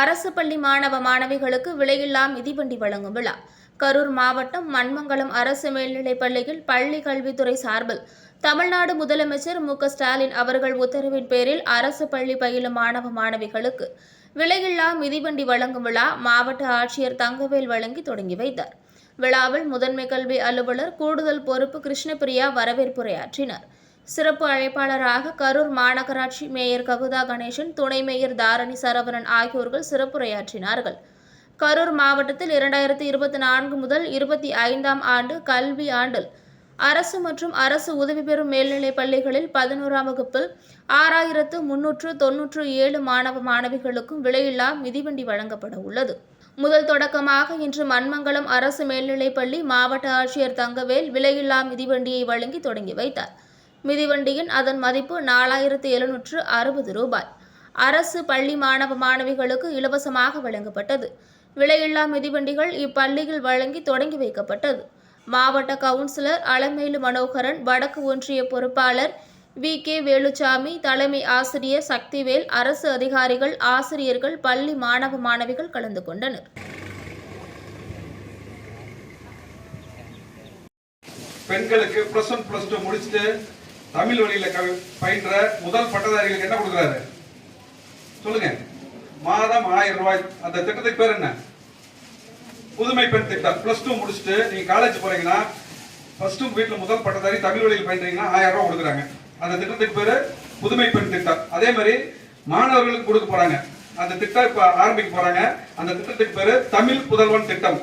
அரசு பள்ளி மாணவ மாணவிகளுக்கு விலையில்லா மிதிவண்டி வழங்கும் விழா. கரூர் மாவட்டம் மண்மங்கலம் அரசு மேல்நிலைப் பள்ளியில் பள்ளி கல்வித்துறை சார்பில் தமிழ்நாடு முதலமைச்சர் மு. க. ஸ்டாலின் அவர்கள் உத்தரவின் பேரில் அரசு பள்ளி பயிலும் மாணவ மாணவிகளுக்கு விலையில்லா மிதிவண்டி வழங்கும் விழா மாவட்ட ஆட்சியர் தங்கவேல் வழங்கி தொடங்கி வைத்தார். விழாவில் முதன்மை கல்வி அலுவலர் கூடுதல் பொறுப்பு கிருஷ்ணபிரியா வரவேற்புரையாற்றினார். சிறப்பு அழைப்பாளராக கரூர் மாநகராட்சி மேயர் ககுதா கணேசன் துணை மேயர் தாரணி சரவணன் ஆகியோர்கள் சிறப்புரையாற்றினார்கள். கரூர் மாவட்டத்தில் இரண்டாயிரத்தி இருபத்தி நான்கு முதல் இருபத்தி ஐந்தாம் ஆண்டு கல்வி ஆண்டில் அரசு மற்றும் அரசு உதவி பெறும் மேல்நிலைப் பள்ளிகளில் பதினோராம் வகுப்பில் ஆறாயிரத்து முன்னூற்று தொன்னூற்று ஏழு மாணவ மாணவிகளுக்கும் விலையில்லா மிதிவண்டி வழங்கப்பட உள்ளது. முதல் தொடக்கமாக இன்று மண்மங்கலம் அரசு மேல்நிலைப் பள்ளி மாவட்ட ஆட்சியர் தங்கவேல் விலையில்லா மிதிவண்டியை வழங்கி தொடங்கி வைத்தார். மிதிவண்டியின் அதன் மதிப்பு நாலாயிரத்து எழுநூற்று அறுபது ரூபாய். அரசு பள்ளி மாணவ மாணவிகளுக்கு இலவசமாக வழங்கப்பட்டது. விலையில்லா மிதிவண்டிகள் இப்பள்ளியில் வழங்கி தொடங்கி வைக்கப்பட்டது. மாவட்ட கவுன்சிலர் அலமேலு மனோகரன் வடக்கு ஒன்றிய பொறுப்பாளர் வி. கே. வேலுச்சாமி தலைமை ஆசிரியர் சக்திவேல் அரசு அதிகாரிகள் ஆசிரியர்கள் பள்ளி மாணவ மாணவிகள் கலந்து கொண்டனர். பெண்களுக்கு பிளஸ் ஒன் பிளஸ் டூ முடிச்சுட்டு தமிழ் வழியில பயின்ற முதல் பட்டதாரிகளுக்கு என்ன கொடுக்குறாரு? சொல்லுங்க. மாதம் ஆயிரம் ரூபாய். அந்த திட்டத்துக்கு பேர் என்ன? புதுமை பெண் திட்டம். பிளஸ் டூ முடிச்சுட்டு நீங்க காலேஜ் போறீங்கன்னா ஃபர்ஸ்ட் வீட்டில் முதல் பட்டதாரி தமிழ் வழியில் பயின்றீங்கன்னா ஆயிரம் ரூபாய் கொடுக்குறாங்க. அந்த திட்டத்துக்கு பேரு புதுமை பெண் திட்டம். அதே மாதிரி மாணவர்களுக்கு கொடுக்க போறாங்க. அந்த திட்டம் இப்ப ஆரம்பிக்க போறாங்க. அந்த திட்டத்துக்கு பேரு தமிழ் புதல்வன் திட்டம்.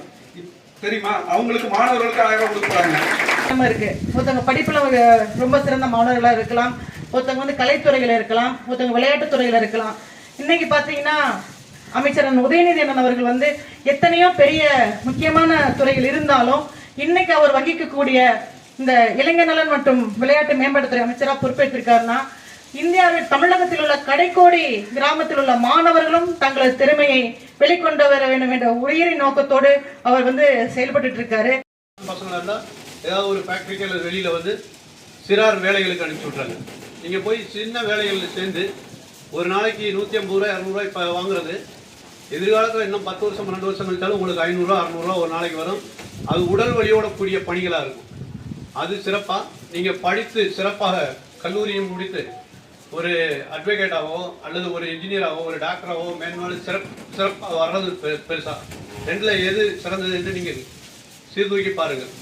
தெரியுமா? அவங்களுக்கு மாணவர்களுக்கு ஆயிரம் ரூபாய் கொடுக்க போறாங்க. நம்ம இருக்குது ஒருத்தவங்க படிப்புல ரொம்ப சிறந்த மாணவர்களாக இருக்கலாம். ஒருத்தவங்க வந்து கலைத்துறையில் இருக்கலாம். ஒருத்தவங்க விளையாட்டுத் துறையில் இருக்கலாம். இன்னைக்கு பார்த்தீங்கன்னா அமைச்சர் உதயநிதி அண்ணன் அவர்கள் வந்து எத்தனையோ பெரிய முக்கியமான துறையில் இருந்தாலும் இன்னைக்கு அவர் வகிக்கக்கூடிய இந்த இளைஞர் நலன் மற்றும் விளையாட்டு மேம்பாட்டுத்துறை அமைச்சராக பொறுப்பேற்றிருக்காருன்னா இந்தியாவில் தமிழகத்தில் உள்ள கடைக்கோடி கிராமத்தில் உள்ள மாணவர்களும் தங்களது திறமையை வெளிக்கொண்டு வர வேண்டும் என்ற உயிரி நோக்கத்தோடு அவர் வந்து செயல்பட்டு இருக்காரு. ஏதாவது ஒரு ஃபேக்ட்ரிக்கு அல்லது வெளியில் வந்து சிறார் வேலைகளுக்கு அனுப்பிச்சி விட்றாங்க நீங்கள் போய் சின்ன வேலைகளில் சேர்ந்து ஒரு நாளைக்கு நூற்றி ஐம்பது ரூபாய் இரநூறுவா இப்போ வாங்குறது எதிர்காலத்தில் இன்னும் பத்து வருஷம் பன்னெண்டு வருஷம் கழிச்சாலும் உங்களுக்கு ஐநூறுரூவா அறநூறுவா ஒரு நாளைக்கு வரும். அது உடல் வழியோட கூடிய பணிகளாக இருக்கும். அது சிறப்பாக நீங்கள் படித்து சிறப்பாக கல்லூரியும் முடித்து ஒரு அட்வொகேட்டாவோ அல்லது ஒரு இன்ஜினியராகவோ ஒரு டாக்டராகவோ மேன்மேலும் சிறப்பு சிறப்பாக வர்றது பெ பெருசாக ரெண்டில் எது சிறந்தது என்று நீங்கள் சீர்தூக்கி பாருங்கள்.